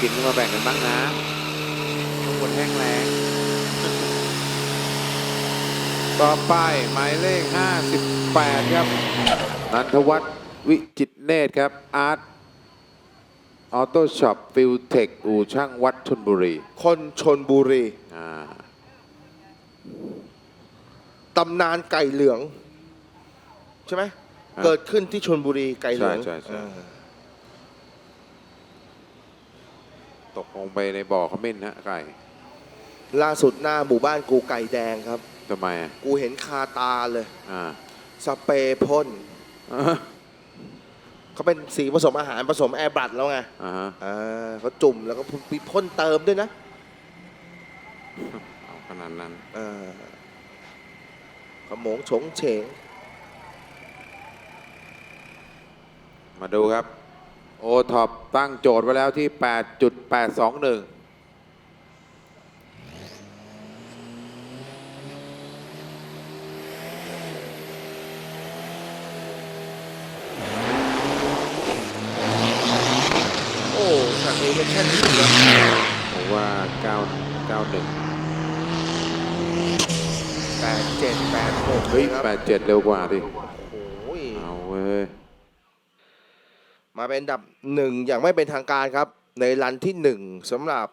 กินก็มาแบ่งกันบ้างนะทุกคนแห้งแรงต่อไปหมายเลข 58 ครับ นันทวัฒน์วิจิตรเนตรครับ อาร์ตออโต้ช็อปฟิลเทคอู่ช่างวัดชนบุรี คนชนบุรีอ่าตำนานไก่เหลือง ใช่ไหมครับเกิดขึ้นที่ชนบุรีไก่เหลือง ใช่ใช่ใช่ อ่า ตกลงไปในบ่อขมิ้นฮะไก่ล่าสุดหน้าหมู่บ้านกูไก่แดงครับ ทำไมอะกูเห็นคาตาเลย อ่าสเปรย์พ่นอ่าเขาเป็นสีผสมอาหารผสมแอร์บรัดแล้วไงอ่าฮะอ่าเขาจุ่มแล้วก็มีพ่นเติมด้วยนะเอาขนาดนั้นอ่าขโมงโฉงเฉงมาดูครับ โอท็อปตั้งโจทย์ไว้แล้วที่ 8.821โอ้จากนี้เป็นแค่นี้เหรอผมว่า9 91แปดเจ็ดแปดหกเฮ้ยครับ87 เร็วกว่าดิ โอ้ย เอาเว้ย มา เป็นอันดับหนึ่งอย่างไม่เป็นทางการครับ ในรันที่หนึ่งสำหรับ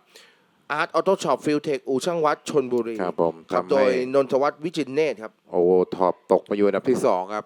Art Auto Shop f i e l t e c h อู่ช่างวัดชนบุรีครับผมครับทำโดให้ยนนทวัฒน์วิจิตรเนตรครับ โอท็อปตกมาอยู่อันดับที่ 2 ครับ